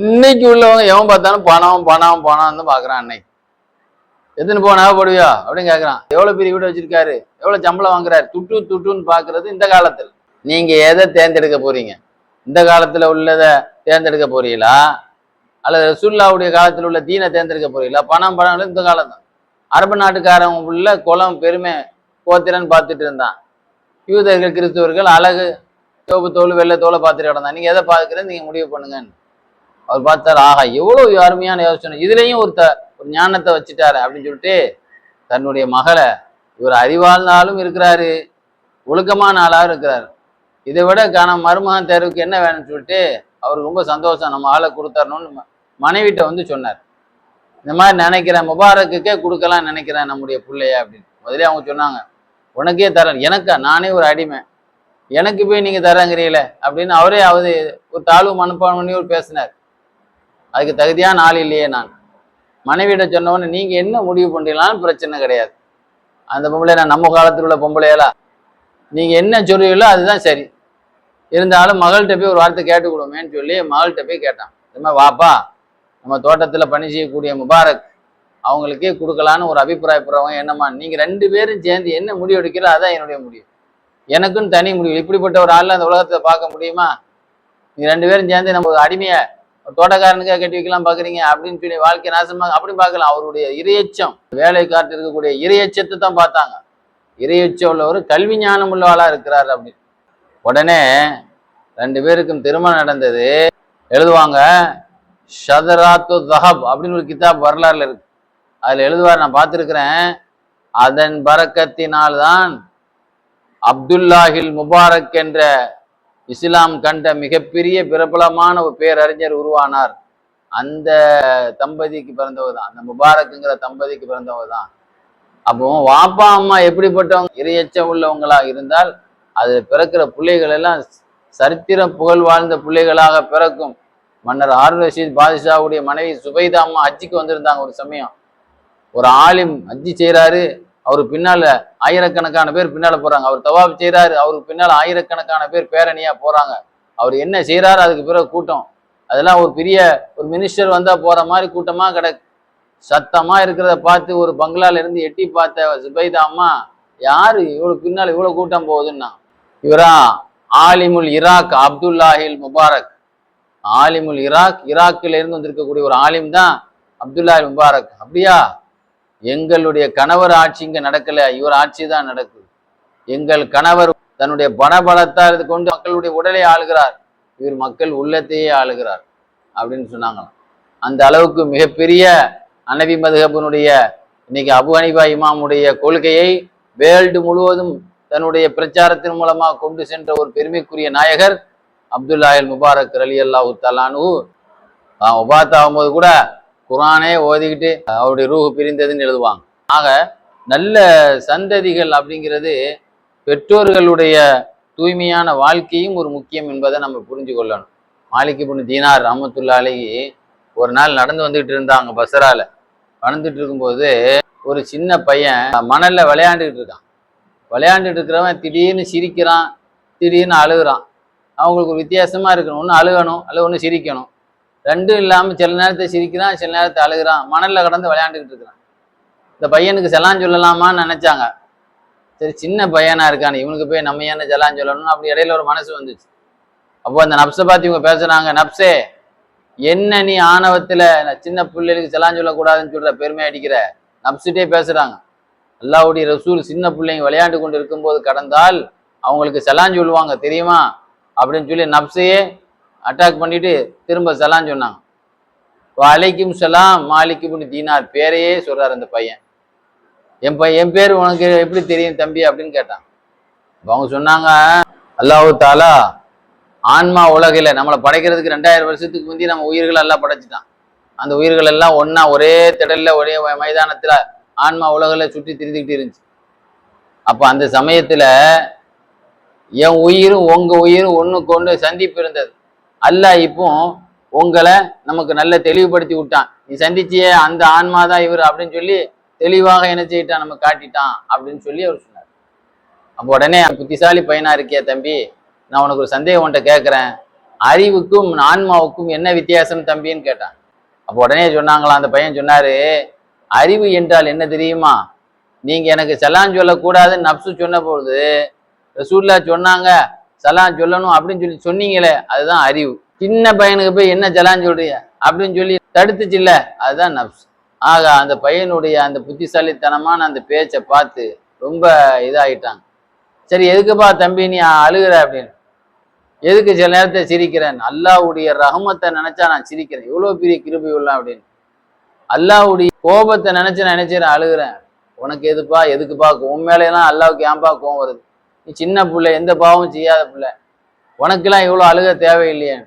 இன்னைக்கு உள்ளவங்க எவன் பார்த்தாலும் பணம் பணம் பணம் தான் பாக்குறான் அன்னைக்கு. எத்தனை போ நகைப்படுவியா அப்படின்னு கேட்குறான் எவ்வளவு பெரிய வீடு வச்சிருக்காரு? எவ்வளவு சம்பளம் வாங்குறாரு? துட்டு துட்டுன்னு பாக்குறது இந்த காலத்துல. நீங்க எதை தேர்ந்தெடுக்க போறீங்க? இந்த காலத்துல உள்ளதை தேர்ந்தெடுக்க போறீங்களா? அல்லது சுல்லாவுடைய காலத்துல உள்ள தீனை தேர்ந்தெடுக்க போறீங்களா? பணம் பணம் இந்த காலம் தான் அரபு நாட்டுக்காரங்க உள்ள குளம் பெருமை கோத்திரன்னு பார்த்துட்டு இருந்தான். யூதர்கள் கிறிஸ்தவர்கள் அழகு தோப்பு தோல் வெள்ளை தோலை பார்த்துட்டு கிடந்தான். நீங்க எதை பார்க்கறது நீங்க முடிவு பண்ணுங்கன்னு. அவர் பார்த்தார் ஆஹா எவ்வளவு அருமையான யோசனை. இதுலயும் ஒரு த ஒரு ஞானத்தை வச்சுட்டாரு அப்படின்னு சொல்லிட்டு தன்னுடைய மகளை இவர் அறிவாழ்ந்தாலும் இருக்கிறாரு ஒழுக்கமான ஆளாகவும் இருக்கிறார். இதை விட காண மருமகன் தேர்வுக்கு என்ன வேணும்னு சொல்லிட்டு அவருக்கு ரொம்ப சந்தோஷம் நம்ம ஆளை கொடுத்தரணும்னு மனைவிட்ட வந்து சொன்னார். இந்த மாதிரி நினைக்கிறேன் முபாரக்குக்கே கொடுக்கலாம் நினைக்கிறேன் நம்முடைய பிள்ளைய அப்படின்னு. முதலே அவங்க சொன்னாங்க உனக்கே தரேன். எனக்கா? நானே ஒரு அடிமை. எனக்கு போய் நீங்கள் தரங்கிறீங்களே அப்படின்னு அவரே அவர் ஒரு தாழ்வு மனப்பான்மனையும் பேசினார். அதுக்கு தகுதியான ஆள் இல்லையே நான். மனைவியிட சொன்ன நீங்க என்ன முடிவு பண்றீங்களான்னு பிரச்சனை கிடையாது. அந்த பொம்பளை நான் நம்ம காலத்தில் உள்ள பொம்பளையலா நீங்க என்ன சொல்றீங்களோ அதுதான் சரி. இருந்தாலும் மகள்கிட்ட போய் ஒரு வார்த்தை கேட்டு கொடுமேன்னு சொல்லி மகள்கிட்ட போய் கேட்டான். இந்த மாதிரி வாப்பா நம்ம தோட்டத்தில் பணி செய்யக்கூடிய முபாரக் அவங்களுக்கே கொடுக்கலான்னு ஒரு அபிப்பிராயப்படுறவங்க என்னம்மா? நீங்கள் ரெண்டு பேரும் சேர்ந்து என்ன முடிவு எடுக்கிறோ அதான் என்னுடைய முடிவு. எனக்குன்னு தனி முடிவு. இப்படிப்பட்ட ஒரு ஆள் அந்த உலகத்தை பார்க்க முடியுமா? நீங்கள் ரெண்டு பேரும் சேர்ந்து நம்ம அடிமையை தோட்டக்காரனுக்காக கட்டி வைக்கலாம் பாக்குறீங்க? அப்படின்னு சொல்லி வாழ்க்கை நாசமாக அப்படி பார்க்கலாம். அவருடைய இரையச்சம் வேலை காட்டு இருக்கக்கூடிய இரையச்சத்தை தான் பார்த்தாங்க. இரையச்சம் உள்ளவர் கல்வி ஞானம் உள்ளவாளா இருக்கிறார் அப்படின்னு. உடனே ரெண்டு பேருக்கும் திருமணம் நடந்தது. எழுதுவாங்க ஷதராத்து தஹப் அப்படின்னு ஒரு கிதாப் வரலாறுல இருக்கு. அதுல எழுதுவார் நான் பார்த்திருக்கிறேன். அதன் பறக்கத்தினால்தான் அப்துல்லாஹில் முபாரக் என்ற இஸ்லாம் கண்ட மிகப்பெரிய பிரபலமான ஒரு பேரறிஞர் உருவானார். அந்த தம்பதிக்கு பிறந்தவர் தான். அந்த முபாரக்குங்கிற தம்பதிக்கு பிறந்தவர் தான். அப்போ வாப்பா அம்மா எப்படிப்பட்டவங்க? இரையச்சம் உள்ளவங்களா இருந்தால் அது பிறக்கிற பிள்ளைகள் எல்லாம் சரித்திரம் புகழ் வாழ்ந்த பிள்ளைகளாக பிறக்கும். மன்னர் ஹாரூன் ரஷீத் பாதுஷாவுடைய மனைவி சுபைதா அம்மா அஜிக்கு வந்திருந்தாங்க ஒரு சமயம். ஒரு ஆலிம் அஜி செய்கிறாரு அவர் பின்னால ஆயிரக்கணக்கான பேர் பின்னால போறாங்க. அவர் தவாப் செய்கிறாரு அவருக்கு பின்னால் ஆயிரக்கணக்கான பேர் பேரணியா போறாங்க. அவர் என்ன செய்கிறாரு அதுக்கு பிறகு கூட்டம். அதெல்லாம் ஒரு பெரிய ஒரு மினிஸ்டர் வந்தா போற மாதிரி கூட்டமா கிடக்கு. சத்தமா இருக்கிறத பார்த்து ஒரு பங்களால இருந்து எட்டி பார்த்த சுபைதா அம்மா யாரு? இவ்வளவு பின்னால் இவ்வளவு கூட்டம் போகுதுன்னா? இவரா ஆலிமுல் இராக் அப்துல்லாஹில் முபாரக். ஆலிமுல் இராக் இராக்கில் இருந்து வந்திருக்கக்கூடிய ஒரு ஆலிம் தான் அப்துல்லாஹில் முபாரக். அப்படியா? எங்களுடைய கணவர் ஆட்சி இங்க நடக்கல இவர் ஆட்சி தான் நடக்குது. எங்கள் கணவர் தன்னுடைய பணபலத்தால் இது கொண்டு மக்களுடைய உடலை ஆளுகிறார். இவர் மக்கள் உள்ளத்தையே ஆளுகிறார் அப்படின்னு சொன்னாங்களாம். அந்த அளவுக்கு மிகப்பெரிய அனவி மதுகபனுடைய இன்னைக்கு அபு ஹனிபா இமாமுடைய கொள்கையை வேர்ல்டு முழுவதும் தன்னுடைய பிரச்சாரத்தின் மூலமா கொண்டு சென்ற ஒரு பெருமைக்குரிய நாயகர் அப்துல்லாஹில் முபாரக் அலி அல்லாஹு தலானு ஒபாத் ஆகும்போது கூட குரானே ஓதிக்கிட்டு அவருடைய ரூஹு பிரிந்ததுன்னு எழுதுவாங்க. ஆக நல்ல சந்ததிகள் அப்படிங்கிறது பெற்றோர்களுடைய தூய்மையான வாழ்க்கையும் ஒரு முக்கியம் என்பதை நம்ம புரிஞ்சு கொள்ளணும். மாலிக் பொண்ணு தீனார் ரஹமத்துல்லா அலைஹி ஒரு நாள் நடந்து வந்துகிட்டு இருந்தாங்க பசரால. நடந்துட்டு இருக்கும்போது ஒரு சின்ன பையன் மணல்ல விளையாண்டுட்டு இருக்கான். விளையாண்டுட்டு இருக்கிறவன் திடீர்னு சிரிக்கிறான் திடீர்னு அழுகுறான். அவங்களுக்கு ஒரு வித்தியாசமா இருக்கணும். ஒன்று அழுகணும் அல்ல ஒன்று சிரிக்கணும். ரெண்டும் இல்லாமல் சில நேரத்தை சிரிக்கிறான் சில நேரத்தை அழுகிறான். மணலில் கடந்து விளையாண்டுக்கிட்டு இருக்கிறான். இந்த பையனுக்கு செலான் சொல்லலாமான்னு நினைச்சாங்க. சரி சின்ன பையனாக இருக்கானு இவனுக்கு போய் நம்ம என்ன செலான் சொல்லணும் அப்படி இடையில ஒரு மனசு வந்துச்சு. அப்போ அந்த நப்சை பார்த்து இவங்க பேசுனாங்க நப்சே என்ன நீ ஆணவத்தில் நான் சின்ன பிள்ளைகளுக்கு செலான் சொல்லக்கூடாதுன்னு சொல்கிற பெருமை அடிக்கிற? நப்சிட்டே பேசுகிறாங்க அல்லாவுடைய ரசூல் சின்ன பிள்ளைங்க விளையாண்டு கொண்டு இருக்கும்போது கடந்தால் அவங்களுக்கு செலான் சொல்லுவாங்க தெரியுமா? அப்படின்னு சொல்லி நப்சையே அட்டாக் பண்ணிட்டு திரும்ப சலான் சொன்னாங்க. அலைக்கும் சலாம் மாலிக்கும்னு தீனார் பேரையே சொல்றாரு அந்த பையன். என் பையன் என் பேர் உனக்கு எப்படி தெரியும் தம்பி அப்படின்னு கேட்டான். இப்போ அவங்க சொன்னாங்க அல்லாஹு தாலா ஆன்மா உலகில நம்மளை படைக்கிறதுக்கு ரெண்டாயிரம் வருஷத்துக்கு முந்தி நம்ம உயிர்கள் எல்லாம் படைச்சிட்டான். அந்த உயிர்கள் எல்லாம் ஒண்ணா ஒரே திடல்ல ஒரே மைதானத்தில் மைதானத்துல ஆன்மா உலகில் சுற்றி திரிந்துக்கிட்டு இருந்துச்சு. அப்போ அந்த சமயத்தில் என் உயிரும் உங்கள் உயிரும் ஒன்று கொண்டு சந்திப்பு இருந்தது. அல்லாஹ் இப்போ உங்களை நமக்கு நல்ல தெளிவுபடுத்தி விட்டான். நீ சந்திச்சியே அந்த ஆன்மா தான் இவர் அப்படின்னு சொல்லி தெளிவாக என்ன செய்யிட்டான்? நம்ம காட்டிட்டான் அப்படின்னு சொல்லி அவர் சொன்னார். அப்போ உடனே புத்திசாலி பையனா இருக்கியா தம்பி? நான் உனக்கு ஒரு சந்தேகம் உன்ட்ட கேட்குறேன். அறிவுக்கும் ஆன்மாவுக்கும் என்ன வித்தியாசம் தம்பின்னு கேட்டான். அப்போ உடனே சொன்னாங்களா அந்த பையன் சொன்னாரு அறிவு என்றால் என்ன தெரியுமா? நீங்க எனக்கு சலான் சொல்லக்கூடாதுன்னு நப்சு சொன்ன பொழுது ரசூல்லா சொன்னாங்க சலான் சொல்லணும் அப்படின்னு சொல்லி சொன்னீங்களே அதுதான் அறிவு. சின்ன பையனுக்கு போய் என்ன சலான் சொல்றிய? அப்படின்னு சொல்லி தடுத்துச்சுல்ல அதுதான் நப்ஸ். ஆக அந்த பையனுடைய அந்த புத்திசாலித்தனமான அந்த பேச்சை பார்த்து ரொம்ப இதாகிட்டாங்க சரி எதுக்குப்பா தம்பி நீ அழுகுற அப்படின்னு. எதுக்கு சில நேரத்தை சிரிக்கிறேன் அல்லாவுடைய ரஹமத்தை நினைச்சா நான் சிரிக்கிறேன். இவ்வளவு பெரிய கிருபி உள்ள அப்படின்னு. அல்லாவுடைய கோபத்தை நினைச்சு நான் நினைச்சு அழுகுறேன். உனக்கு எதுப்பா எதுக்குப்பா உன் மேலாம் அல்லாவுக்கு ஏன்பா கோவம் வருது? நீ சின்ன பிள்ளை எந்த பாவமும் செய்யாத பிள்ளை. உனக்கெல்லாம் இவ்வளோ அழுக தேவையில்லையே.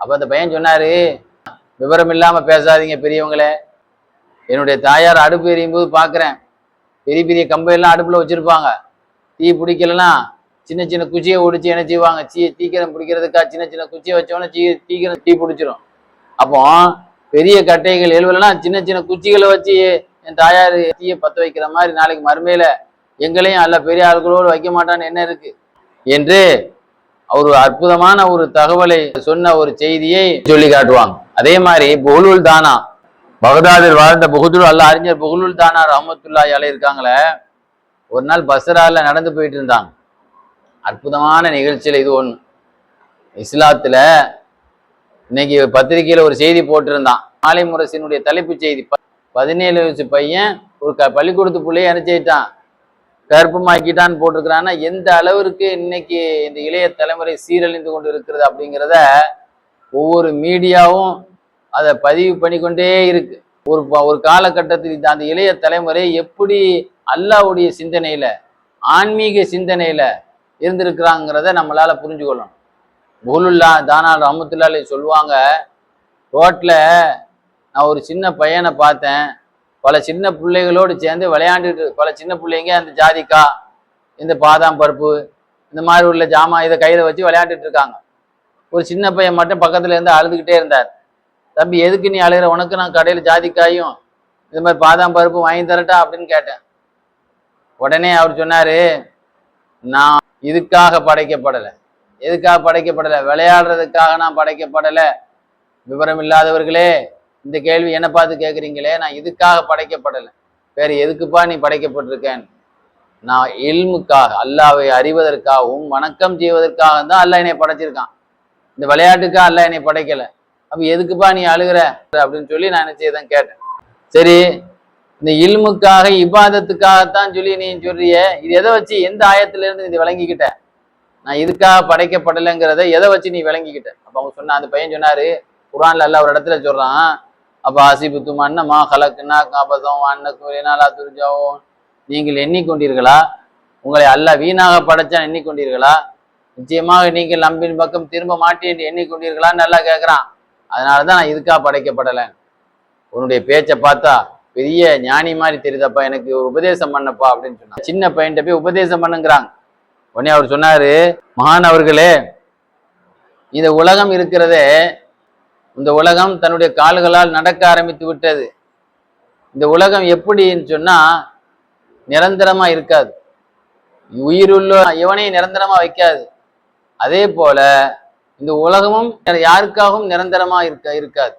அப்போ அந்த பையன் சொன்னாரு விவரம் இல்லாமல் பேசாதீங்க பெரியவங்களே. என்னுடைய தாயார் அடுப்பு எரியும் போது பார்க்குறேன் பெரிய பெரிய கம்பையெல்லாம் அடுப்பில் வச்சுருப்பாங்க. தீ பிடிக்கலன்னா சின்ன சின்ன குச்சியை ஒடிச்சு என்ன செய்வாங்க? சீ தீக்கிரம் பிடிக்கிறதுக்காக சின்ன சின்ன குச்சியை வச்சோன்னா சீ தீக்கிரம் தீ பிடிச்சிரும். அப்போ பெரிய கட்டைகள் எழுவலைன்னா சின்ன சின்ன குச்சிகளை வச்சு என் தாயார் தீயை பற்ற வைக்கிற மாதிரி நாளைக்கு மறுமையில எங்களையும் அல்ல பெரிய ஆட்களோடு வைக்க மாட்டான்னு என்ன இருக்கு? என்று ஒரு அற்புதமான ஒரு தகவலை சொன்ன ஒரு செய்தியை சொல்லி காட்டுவாங்க. அதே மாதிரி புகழுல் தானா. பகதாதில் வாழ்ந்த புகுதுல் அல்ல அறிஞர் புகழுல் தானா ரஹமத்துல்லாஹி அலை இருக்காங்களே ஒரு நாள் பஸ்ரால நடந்து போயிட்டு இருந்தாங்க. அற்புதமான நிகழ்ச்சியில் இது ஒன்று இஸ்லாத்துல இன்னைக்கு பத்திரிகையில் ஒரு செய்தி போட்டிருந்தான். மாலை முரசினுடைய தலைப்புச் செய்தி பதினேழு வயசு பையன் ஒரு க பள்ளிக்கூடத்து பிள்ளைய அனுப்பிச்சிட்டான் கருப்பமாக்கிட்டான்னு போட்டிருக்கிறான்னா எந்த அளவிற்கு இன்னைக்கு இந்த இளைய தலைமுறை சீரழிந்து கொண்டு இருக்கிறது அப்படிங்கிறத ஒவ்வொரு மீடியாவும் அதை பதிவு பண்ணிக்கொண்டே இருக்கு. ஒரு ஒரு காலகட்டத்தில் இந்த அந்த இளைய தலைமுறை எப்படி அல்லாவுடைய சிந்தனையில ஆன்மீக சிந்தனையில இருந்திருக்கிறாங்கிறத நம்மளால புரிஞ்சு கொள்ளணும். புகழுல்லா தானா ரஹமத்துல்லாலே சொல்லுவாங்க ரோட்ல நான் ஒரு சின்ன பையனை பார்த்தேன் பல சின்ன பிள்ளைகளோடு சேர்ந்து விளையாண்டுட்டு பல சின்ன பிள்ளைங்க அந்த ஜாதிக்காய் இந்த பாதாம் பருப்பு இந்த மாதிரி உள்ள ஜாமான் இதை கையில் வச்சு விளையாண்டுட்டு இருக்காங்க. ஒரு சின்ன பையன் மட்டும் பக்கத்துல இருந்து அழுதுகிட்டே இருந்தார். தம்பி எதுக்கு நீ அழுகிற? உனக்கு நான் கடையில ஜாதிக்காயும் இது மாதிரி பாதாம் பருப்பு வாங்கி தரட்டா? அப்படின்னு கேட்டேன். உடனே அவர் சொன்னாரு நான் இதுக்காக படைக்கப்படலை. எதுக்காக படைக்கப்படலை? விளையாடுறதுக்காக நான் படைக்கப்படலை. விவரம் இல்லாதவர்களே இந்த கேள்வி என்ன பார்த்து கேட்குறீங்களே நான் இதுக்காக படைக்கப்படலை. வேற எதுக்குப்பா நீ படைக்கப்பட்டிருக்கேன்? நான் இல்முக்காக அல்லாவை அறிவதற்காகவும் வணக்கம் செய்வதற்காக தான் அல்லாஹ் என்னை படைச்சிருக்கான். இந்த விளையாட்டுக்காக அல்லாஹ் என்னை படைக்கலை. அப்போ எதுக்குப்பா நீ அழுகுற? அப்படின்னு சொல்லி நான் என்ன செய்தேன் கேட்டேன். சரி இந்த இல்முக்காக இபாதத்துக்காகத்தான் சொல்லி நீ சொல்றிய? இது எதை வச்சு எந்த ஆயத்துல இருந்து நீ விளங்கிக்கிட்ட? நான் இதுக்காக படைக்கப்படலைங்கிறத எதை வச்சு நீ விளங்கிக்கிட்ட? அப்போ அவங்க சொன்ன அந்த பையன் சொன்னாரு குரான்ல எல்லாம் ஒரு இடத்துல சொல்றான் அப்போ ஆசிபுத்தும் அன்னமா கலக்குனா காபதம் அன்னக்குனாலா துரிஜாவும் நீங்கள் எண்ணிக்கொண்டீர்களா? உங்களை அல்லாஹ் வீணாக படைச்சான் எண்ணிக்கொண்டீர்களா? நிச்சயமாக நீங்கள் நம்பின் பக்கம் திரும்ப மாட்டி என்று எண்ணிக்கொண்டீர்களான்னு நல்லா கேட்குறான். அதனால தான் நான் இதுக்காக படைக்கப்படலை. உன்னுடைய பேச்சை பார்த்தா பெரிய ஞானி மாதிரி தெரியுதப்பா எனக்கு ஒரு உபதேசம் பண்ணப்பா அப்படின்னு சொன்னான். சின்ன பையன்கிட்ட போய் உபதேசம் பண்ணுங்கிறாங்க. உடனே அவர் சொன்னாரு மகான் அவர்களே இந்த உலகம் இருக்கிறதே இந்த உலகம் தன்னுடைய கால்களால் நடக்க ஆரம்பித்து விட்டது. இந்த உலகம் எப்படின்னு சொன்னா நிரந்தரமா இருக்காது. உயிருள்ள எவனையும் நிரந்தரமா வைக்காது. அதே போல இந்த உலகமும் யாருக்காகவும் நிரந்தரமா இருக்க இருக்காது.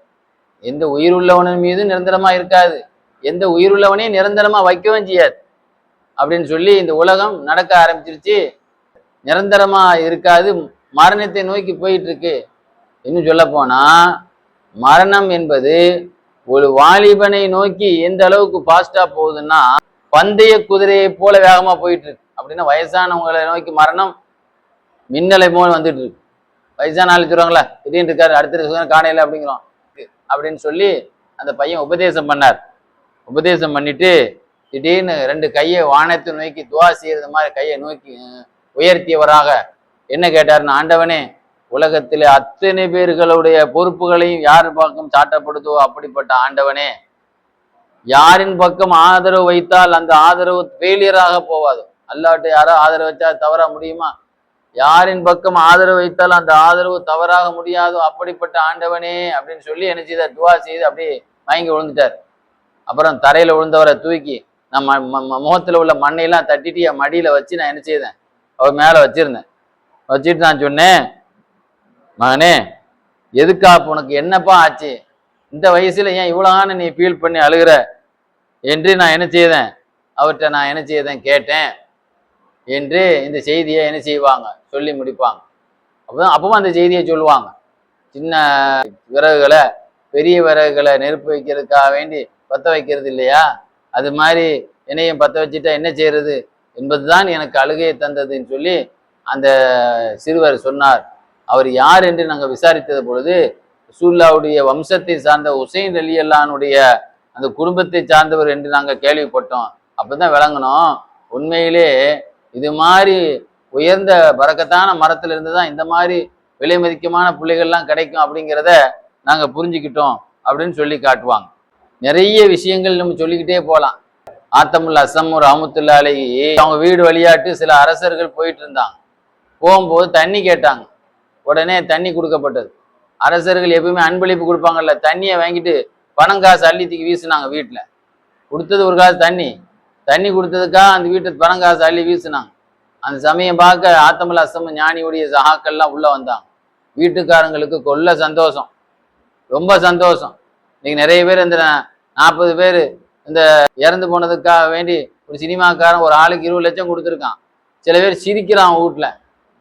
எந்த உயிருள்ளவனின் மீது நிரந்தரமா இருக்காது. எந்த உயிருள்ளவனையும் நிரந்தரமா வைக்கவும் செய்யாது. அப்படின்னு சொல்லி இந்த உலகம் நடக்க ஆரம்பிச்சிருச்சு. நிரந்தரமா இருக்காது. மரணத்தை நோக்கி போயிட்டு இருக்கு. இன்னும் சொல்ல போனா மரணம் என்பது ஒரு வாலிபனை நோக்கி எந்த அளவுக்கு ஃபாஸ்டா போகுதுன்னா பந்தய குதிரையை போல வேகமா போயிட்டு இருக்கு. அப்படின்னா வயசானவங்களை நோக்கி மரணம் மின்னலை போல் வந்துட்டு இருக்கு. வயசான ஆள் சொல்லுவாங்களா திடீர்னு இருக்காரு அடுத்த காணையில அப்படிங்கிறோம். அப்படின்னு சொல்லி அந்த பையன் உபதேசம் பண்ணார். உபதேசம் பண்ணிட்டு திடீர்னு ரெண்டு கையை வானத்தை நோக்கி துவா செய்யறது மாதிரி கையை நோக்கி உயர்த்தியவராக என்ன கேட்டார்னு ஆண்டவனே உலகத்திலே அத்தனை பேர்களுடைய பொறுப்புகளையும் யார் பக்கம் சாட்டப்படுதோ அப்படிப்பட்ட ஆண்டவனே. யாரின் பக்கம் ஆதரவு வைத்தால் அந்த ஆதரவு ஃபெயிலியராக போவாது அல்லாட்ட யாரோ ஆதரவு வச்சா தவற முடியுமா? யாரின் பக்கம் ஆதரவு வைத்தால் அந்த ஆதரவு தவறாக முடியாதோ அப்படிப்பட்ட ஆண்டவனே அப்படின்னு சொல்லி என்ன செய்த துவா செய்து அப்படியே மயங்கி விழுந்துட்டார். அப்புறம் தரையில விழுந்தவரை தூக்கி நான் ம- முகத்துல உள்ள மண்ணையெல்லாம் தட்டிட்டு என் மடியில வச்சு நான் என்ன செய்தேன்? அவர் மேல வச்சிருந்தேன். வச்சுட்டு நான் சொன்னேன் மகனே எதுக்கா உனக்கு என்னப்பா ஆச்சு? இந்த வயசுல ஏன் இவ்வளோன்னு நீ ஃபீல் பண்ணி அழுகிற? என்று நான் என்ன செய்தேன்? அவர்கிட்ட நான் என்ன செய்தேன் கேட்டேன். என்று இந்த செய்தியை என்ன செய்வாங்க? சொல்லி முடிப்பாங்க. அப்போ அப்பவும் அந்த செய்தியை சொல்லுவாங்க. சின்ன விறகுகளை பெரிய விறகுகளை நெருப்பு வைக்கிறதுக்காக வேண்டி பற்ற வைக்கிறது இல்லையா? அது மாதிரி என்னையும் பற்ற வச்சுட்டா என்ன செய்யறது? என்பதுதான் எனக்கு அழுகையை தந்ததுன்னு சொல்லி அந்த சிறுவர் சொன்னார். அவர் யார் என்று நாங்கள் விசாரித்தது பொழுது ரசூல்லாவுடைய வம்சத்தை சார்ந்த உசைன் அலி அல்லானுடைய அந்த குடும்பத்தை சார்ந்தவர் என்று நாங்கள் கேள்விப்பட்டோம். அப்பதான் விளங்கணும் உண்மையிலே இது மாதிரி உயர்ந்த பறக்கத்தான மரத்துல இருந்து தான் இந்த மாதிரி விலை மதிக்கமான பிள்ளைகள்லாம் கிடைக்கும் அப்படிங்கிறத நாங்கள் புரிஞ்சுக்கிட்டோம் அப்படின்னு சொல்லி காட்டுவாங்க. நிறைய விஷயங்கள் நம்ம சொல்லிக்கிட்டே போகலாம். ஆத்தமுல் அசம் ரஹமத்துல்லா அமுத்துல்லாலேயே அவங்க வீடு வழியாட்டு சில அரசர்கள் போயிட்டு இருந்தாங்க. போகும்போது தண்ணி கேட்டாங்க. உடனே தண்ணி கொடுக்கப்பட்டது. அரசர்கள் எப்பவுமே அன்பளிப்பு கொடுப்பாங்கல்ல தண்ணியை வாங்கிட்டு பணம் காசு அள்ளி தூக்கி வீசுனாங்க வீட்டில். கொடுத்தது ஒரு காசு தண்ணி. தண்ணி கொடுத்ததுக்காக அந்த வீட்டு பணம் காசு அள்ளி வீசுனாங்க. அந்த சமயம் பார்க்க ஆத்தமல் அசம ஞானியுடைய சகாக்கள்லாம் உள்ளே வந்தாங்க. வீட்டுக்காரங்களுக்கு கொல்ல சந்தோஷம். ரொம்ப சந்தோஷம். இன்னைக்கு நிறைய பேர் இந்த நாற்பது பேர் இந்த இறந்து போனதுக்காக வேண்டி ஒரு சினிமாக்காரன் ஒரு ஆளுக்கு இருபது லட்சம் கொடுத்துருக்கான். சில பேர் சிரிக்கிறான் வீட்டில்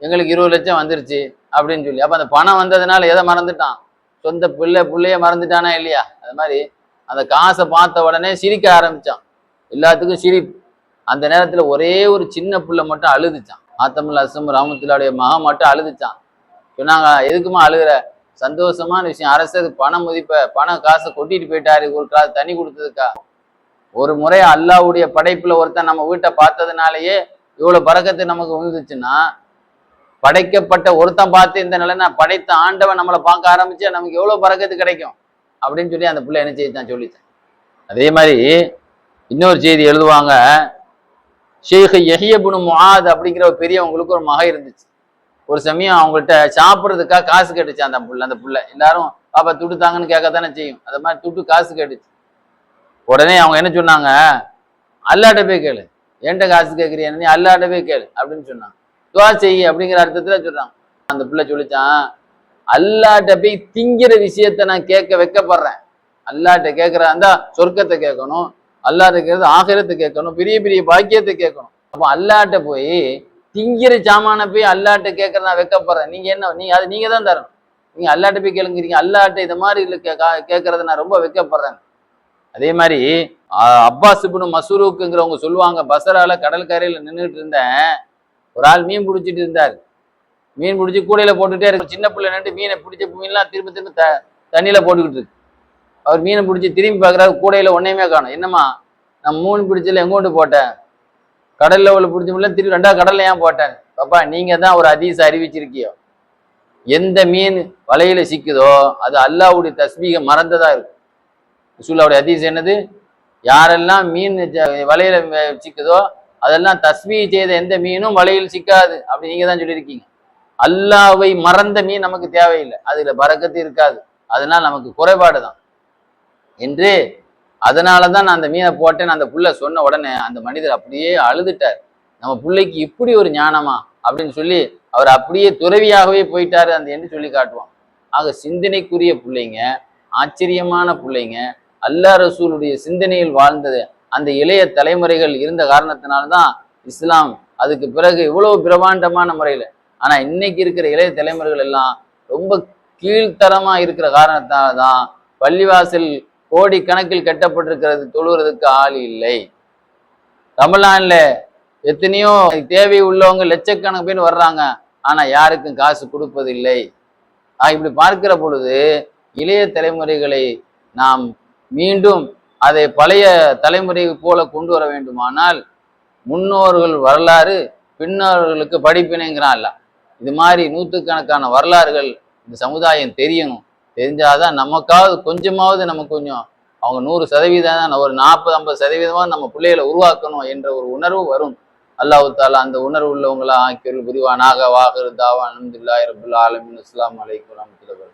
எங்களுக்கு இருபது லட்சம் வந்துருச்சு அப்படின்னு சொல்லி. அப்போ அந்த பணம் வந்ததுனால எதை மறந்துட்டான்? சொந்த பிள்ளை பிள்ளைய மறந்துட்டானா இல்லையா? அது மாதிரி அந்த காசை பார்த்த உடனே சிரிக்க ஆரம்பிச்சான். எல்லாத்துக்கும் சிரிப்பு. அந்த நேரத்தில் ஒரே ஒரு சின்ன பிள்ளை மட்டும் அழுதுச்சான். ஆத்தமுல் அசம் ராமத்துல்லாவுடைய மகன் மட்டும் அழுதுச்சான். சொன்னாங்க எதுக்குமா அழுகிற? சந்தோஷமான விஷயம். அரசு பணம் மதிப்பை பணம் காசை கொட்டிட்டு போயிட்டாரு. ஒரு காசு தண்ணி கொடுத்ததுக்கா? ஒரு முறை அல்லாவுடைய படைப்புல ஒருத்தன் நம்ம வீட்டை பார்த்ததுனாலயே இவ்வளவு பறக்கத்து நமக்கு விழுந்துச்சுன்னா படைக்கப்பட்ட ஒருத்தன் பார்த்து இந்த நிலை படைத்த ஆண்டவன் நம்மளை பார்க்க ஆரம்பிச்சா நமக்கு எவ்வளவு பறக்கிறது கிடைக்கும்? அப்படின்னு சொல்லி அந்த பிள்ளை என்ன செய்தான் சொல்லித்தான். அதே மாதிரி இன்னொரு செய்தி எழுதுவாங்க ஷேக் எஹியபுனு முஹாத் அப்படிங்கிற ஒரு பெரியவங்களுக்கு ஒரு மகை இருந்துச்சு. ஒரு சமயம் அவங்கள்ட்ட சாப்பிட்றதுக்காக காசு கேட்டுச்சு அந்த புள்ள அந்த புள்ள. எல்லாரும் பாப்பா துட்டு தாங்கன்னு கேட்க தானே செய்யும்? அது மாதிரி துட்டு காசு கேட்டுச்சு. உடனே அவங்க என்ன சொன்னாங்க அல்லாட்ட போய் கேளு. என்கிட்ட காசு கேட்குறியா? நீ அல்லாட்ட போய் கேளு. அப்படின்னு சொன்னாங்க. துவா செய்ய அப்படிங்கிற அர்த்தத்துல சொல்றான். அந்த பிள்ளை சொல்லிச்சான் அல்லாட்ட போய் திங்கிற விஷயத்த நான் கேட்க வைக்கப்படுறேன். அல்லாட்ட கேட்கறா இருந்தா சொர்க்கத்தை கேட்கணும் அல்லாட்ட கேட்கறது ஆகிரத்தை கேட்கணும் பெரிய பெரிய பாக்கியத்தை கேட்கணும். அப்போ அல்லாட்ட போய் திங்கிற சாமான போய் அல்லாட்ட கேட்கறத நான் வைக்கப்படுறேன். நீங்க என்ன நீங்க அது நீங்க தான் தரணும். நீங்க அல்லாட்ட போய் கேளுங்கிறீங்க அல்லாட்ட இந்த மாதிரி இல்லை கேட்கறத நான் ரொம்ப வைக்கப்படுறேன். அதே மாதிரி அப்பாஸ் இப்னு மசூருக்குங்கிறவங்க சொல்லுவாங்க பசரால கடற்கரையில நின்றுட்டு இருந்தேன். ஒரு ஆள் மீன் பிடிச்சிட்டு இருந்தார். மீன் பிடிச்சி கூடையில் போட்டுகிட்டே இருக்கு. சின்ன பிள்ளை நின்று மீனை பிடிச்ச மீன்லாம் திரும்ப திரும்ப த தண்ணியில் போட்டுக்கிட்டு இருக்கு. அவர் மீனை பிடிச்சி திரும்பி பார்க்குறாரு. கூடையில் ஒன்றையுமே காணும். என்னம்மா நான் மூணு பிடிச்சல எங்கோண்டு போட்டேன்? கடலில் உள்ள பிடிச்ச முடியல திரும்பி ரெண்டாவது கடலில் ஏன் போட்டேன்? பாப்பா நீங்கள் தான் ஒரு அதிசம் அறிவிச்சிருக்கியோ? எந்த மீன் வலையில் சிக்குதோ அது அல்லாவுடைய தஸ்மீக மறந்ததாக இருக்கும். ரசூல்லாவுடைய அதிசம் என்னது? யாரெல்லாம் மீன் ஜ- சிக்குதோ அதெல்லாம் தஸ்மி செய்த எந்த மீனும் வலையில் சிக்காது அப்படி நீங்க தான் சொல்லியிருக்கீங்க. அல்லாவை மறந்த மீன் நமக்கு தேவையில்லை. அதுல பறக்கத்து இருக்காது. அதனால நமக்கு குறைபாடு தான். என்று அதனால தான் நான் அந்த மீனை போட்டேன் அந்த புள்ள சொன்ன உடனே அந்த மனிதர் அப்படியே அழுதுட்டார். நம்ம பிள்ளைக்கு இப்படி ஒரு ஞானமா? அப்படின்னு சொல்லி அவர் அப்படியே துறவியாகவே போயிட்டாரு அந்த என்று சொல்லி காட்டுவான். ஆக சிந்தனைக்குரிய பிள்ளைங்க ஆச்சரியமான பிள்ளைங்க அல்லாஹ் ரசூலுடைய சிந்தனையில் வாழ்ந்தது அந்த இளைய தலைமுறைகள் இருந்த காரணத்தினால்தான் இஸ்லாம் அதுக்கு பிறகு இவ்வளவு பிரமாண்டமான முறையில். ஆனா இன்னைக்கு இருக்கிற இளைய தலைமுறைகள் எல்லாம் ரொம்ப கீழ்த்தரமா இருக்கிற காரணத்தால தான் பள்ளிவாசல் கோடி கணக்கில் கட்டப்பட்டிருக்கிறது தொழுகிறதுக்கு ஆள் இல்லை. தமிழ்நாட்டில் எத்தனையோ தேவை உள்ளவங்க லட்சக்கணக்கு பேர் வர்றாங்க. ஆனா யாருக்கும் காசு கொடுப்பதில்லை. ஆஹ் இப்படி பார்க்கிற பொழுது இளைய தலைமுறைகளை நாம் மீண்டும் அதை பழைய தலைமுறை போல கொண்டு வர வேண்டுமானால் முன்னோர்கள் வரலாறு பின்னோர்களுக்கு படிப்பினைங்கிறான் இல்லை இது மாதிரி நூற்றுக்கணக்கான வரலாறுகள் இந்த சமுதாயம் தெரியணும். தெரிஞ்சாதான் நமக்காவது கொஞ்சமாவது நம்ம கொஞ்சம் அவங்க நூறு சதவீதம் தான் ஒரு நாற்பது ஐம்பது சதவீதமாக நம்ம பிள்ளைகளை உருவாக்கணும் என்ற ஒரு உணர்வு வரும். அல்லாஹ் தாலா அந்த உணர்வு உள்ளவங்களா ஆக்கியர்கள் புரிவானாக. வாகரு தாவா அலமதுல்லாஹி இரபுல்லா ஆலமின். அஸ்லாம் அலைக்கும் வரமத்துல்லாஹி